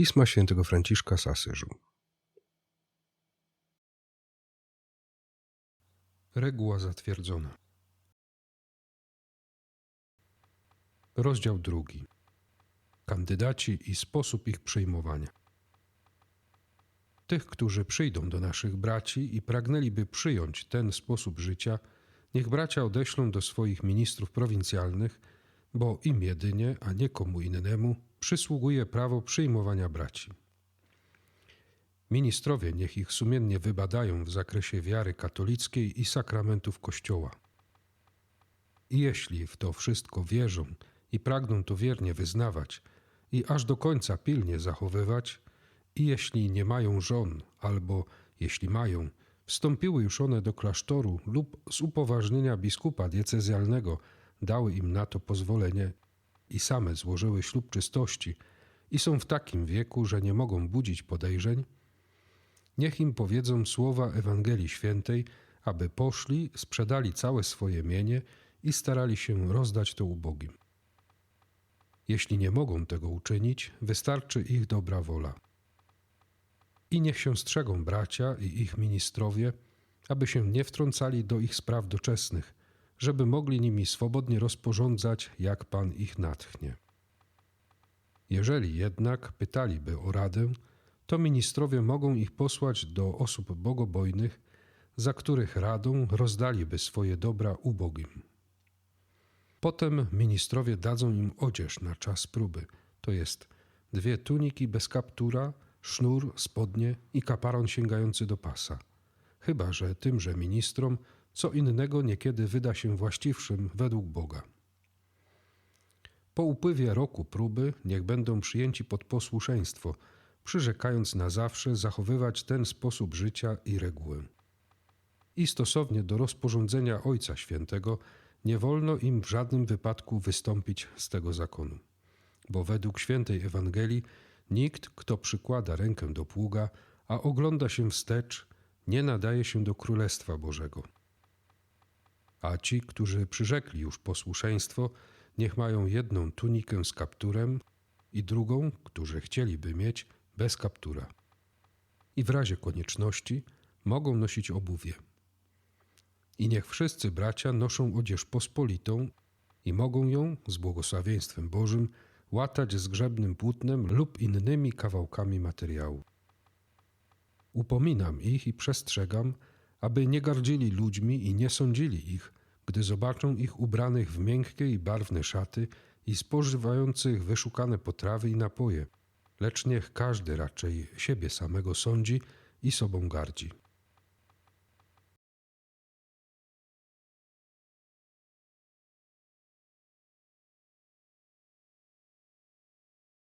Pisma świętego Franciszka z Asyżu. Reguła zatwierdzona. Rozdział drugi. Kandydaci i sposób ich przyjmowania. Tych, którzy przyjdą do naszych braci i pragnęliby przyjąć ten sposób życia, niech bracia odeślą do swoich ministrów prowincjalnych, bo im jedynie, a nie komu innemu, przysługuje prawo przyjmowania braci. Ministrowie niech ich sumiennie wybadają w zakresie wiary katolickiej i sakramentów Kościoła. I jeśli w to wszystko wierzą i pragną to wiernie wyznawać i aż do końca pilnie zachowywać, i jeśli nie mają żon, albo jeśli mają, wstąpiły już one do klasztoru lub z upoważnienia biskupa diecezjalnego dały im na to pozwolenie i same złożyły ślub czystości i są w takim wieku, że nie mogą budzić podejrzeń, niech im powiedzą słowa Ewangelii Świętej, aby poszli, sprzedali całe swoje mienie i starali się rozdać to ubogim. Jeśli nie mogą tego uczynić, wystarczy ich dobra wola. I niech się strzegą bracia i ich ministrowie, aby się nie wtrącali do ich spraw doczesnych, żeby mogli nimi swobodnie rozporządzać, jak Pan ich natchnie. Jeżeli jednak pytaliby o radę, to ministrowie mogą ich posłać do osób bogobojnych, za których radą rozdaliby swoje dobra ubogim. Potem ministrowie dadzą im odzież na czas próby, to jest dwie tuniki bez kaptura, sznur, spodnie i kaparon sięgający do pasa. Chyba, że tymże ministrom co innego niekiedy wyda się właściwszym według Boga. Po upływie roku próby niech będą przyjęci pod posłuszeństwo, przyrzekając na zawsze zachowywać ten sposób życia i regułę. I stosownie do rozporządzenia Ojca Świętego nie wolno im w żadnym wypadku wystąpić z tego zakonu, bo według świętej Ewangelii nikt, kto przykłada rękę do pługa, a ogląda się wstecz, nie nadaje się do Królestwa Bożego. A ci, którzy przyrzekli już posłuszeństwo, niech mają jedną tunikę z kapturem i drugą, którzy chcieliby mieć, bez kaptura. I w razie konieczności mogą nosić obuwie. I niech wszyscy bracia noszą odzież pospolitą i mogą ją z błogosławieństwem Bożym łatać zgrzebnym płótnem lub innymi kawałkami materiału. Upominam ich i przestrzegam, aby nie gardzili ludźmi i nie sądzili ich, gdy zobaczą ich ubranych w miękkie i barwne szaty i spożywających wyszukane potrawy i napoje, lecz niech każdy raczej siebie samego sądzi i sobą gardzi.